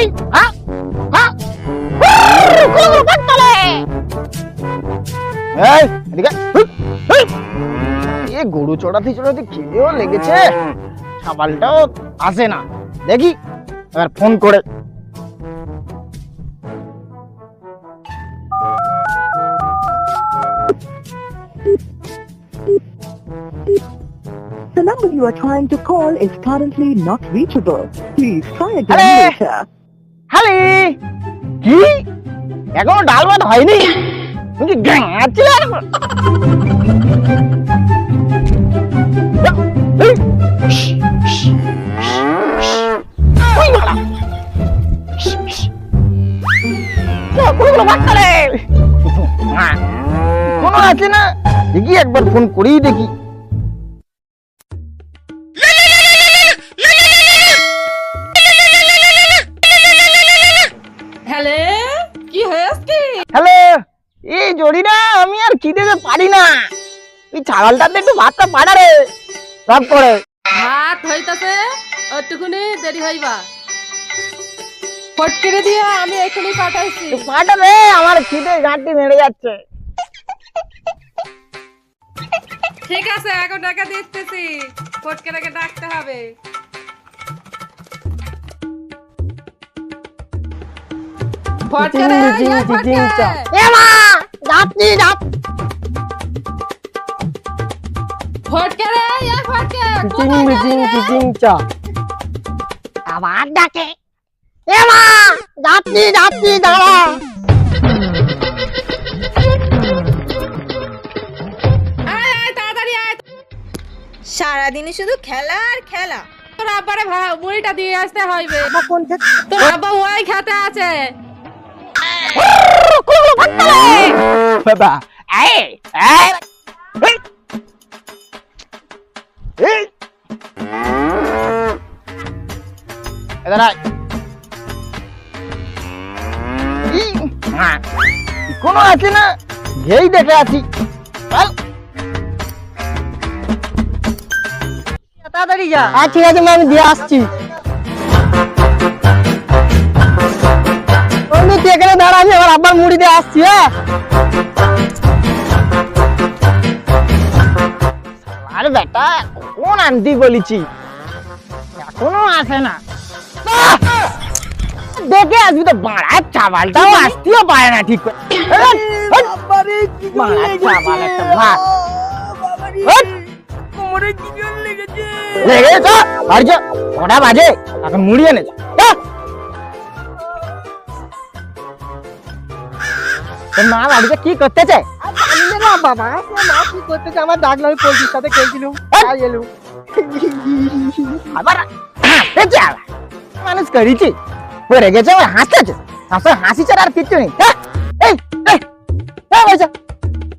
এই হ্যাঁ হ্যাঁ এই এদিকে। এ গরু চড়াতে চড়াতে খিদেও লেগেছে সাবালটাও আসে না দেখি এবার ফোন করে The number you are trying to call is currently not reachable. Please try again later. হ্যালি কি? এখনও ডাল ভাত হয়নি? তুমি গাঁছিলে কোনো আছে না, দেখি একবার ফোন করেই দেখি। পারি না। এই ছাগলটাতে একটু ভাতটা পাড়া রে। সব করে ভাত হইতাছে ওটুকুনি দেরি হইবা। ফটকেরে দিয়ে আমি এখনই পাঠাইছি। পাঠা রে আমার খিদে যাচ্ছে। ঠিক আছে এখন টাকা দিতেছি ফটকেরাকে ডাকতে হবে। ফটকেরে এ মা যাচ্ছি। ইয়া ফটকে চিচিং মিচিং চিচিং চা। আবার ডাকে। এ মা যাচ্ছি যাচ্ছি দাঁড়া। আয় আয় তাড়াতাড়ি আয়। সারাদিনে শুধু খেলা আর খেলা। তোর আব্বারে মুড়িটা দিয়ে আসতে হইবে। তোর আব্বা ওই খেতে আছে। বাবা এই এদারা কোনো আছে না ঘেই দেখে আছি তাড়াতাড়ি যা আর ঠিক আছে আমি দিয়ে আসছি বন্ধু তুই এখানে দাঁড়া আমি আমার আব্বার মুড়ি দিয়ে আসছি হ্যাঁ আর বেটা কোন আনতি বলেছি এখনও আসে না! দেখে আসবি তো বাড়ার চাবালটাও আসতেও পারে না ঠিক করে এই, এই, বাড়ার চাবাল একটা ভাত এই, লেগে তো আর যা কটা বাজে এখন মুড়ি এনেছে তোর মা বাড়িতে কি করতেছে না বাবা মা কি করতেছে আমার ডাকলো আমি পোলট্রির সাথে খেলছিলাম তাই এলু আবার হাসতেছে আবার মানুষ করেছি পড়ে গেছে আমার হাসতেছে হাসে হাসি ছাড়া আর কিচ্ছু নেই হ্যাঁ? এই এই পয়সা